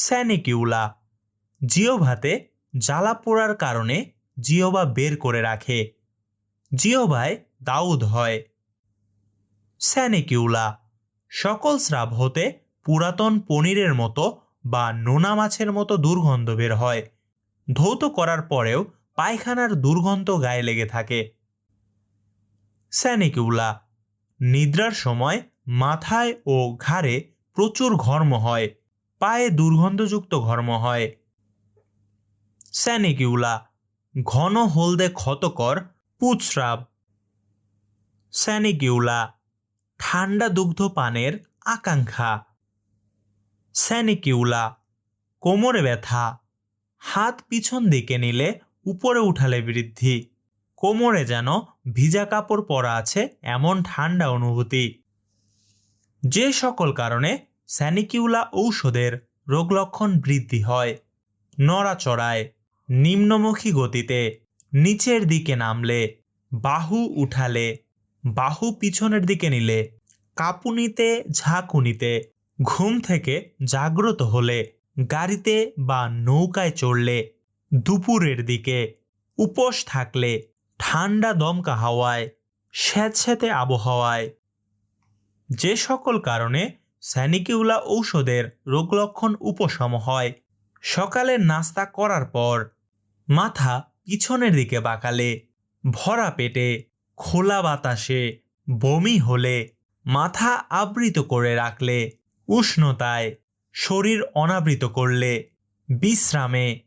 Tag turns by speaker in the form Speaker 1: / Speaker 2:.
Speaker 1: স্যানিকিউলা। জিওভাতে জ্বালা পোড়ার কারণে জিওবা বের করে রাখে। জিওভায় দাউদ হয়। স্যানিকিউলা। সকল স্রাব হতে পুরাতন পনিরের মতো বা নোনা মাছের মতো দুর্গন্ধ বের হয়। ধৌত করার পরেও পায়খানার দুর্গন্ধ গায়ে লেগে থাকে। স্যানিকিউলা। নিদ্রার সময় মাথায় ও ঘাড়ে প্রচুর ঘর্ম হয়। পায়ে দুর্গন্ধযুক্ত ঘর্ম হয়। স্যানিকিউলা, ঘন হলদে ক্ষতকর পুৎস্রাব স্যানিকিউলা, ঠান্ডা দুগ্ধ পানের আকাঙ্ক্ষা। স্যানিকিউলা, কোমরে ব্যথা, হাত পিছন দিকে নিলে উপরে উঠালে বৃদ্ধি। কোমরে যেন ভিজা কাপড় পরা আছে এমন ঠান্ডা অনুভূতি। যে সকল কারণে স্যানিকিউলা ঔষধের রোগলক্ষণ বৃদ্ধি হয়। নড়াচড়ায়, নিম্নমুখী গতিতে নিচের দিকে নামলে, বাহু উঠালে, বাহু পিছনের দিকে নিলে, কাঁপুনিতে, ঝাঁকুনিতে, ঘুম থেকে জাগ্রত হলে, গাড়িতে বা নৌকায় চড়লে, দুপুরের দিকে উপোস থাকলে, ঠান্ডা দমকা হাওয়ায়, স্যাঁতস্যাঁতে আবহাওয়ায়। যে সকল কারণে স্যানিকিউলা ঔষধের রোগলক্ষণ উপশম হয়। সকালে নাস্তা করার পর মাথা পিছনের দিকে বাঁকালে, ভরা পেটে খোলা বাতাসে বমি হলে, মাথা আবৃত করে রাখলে, উষ্ণতায় শরীর অনাবৃত করলে, বিশ্রামে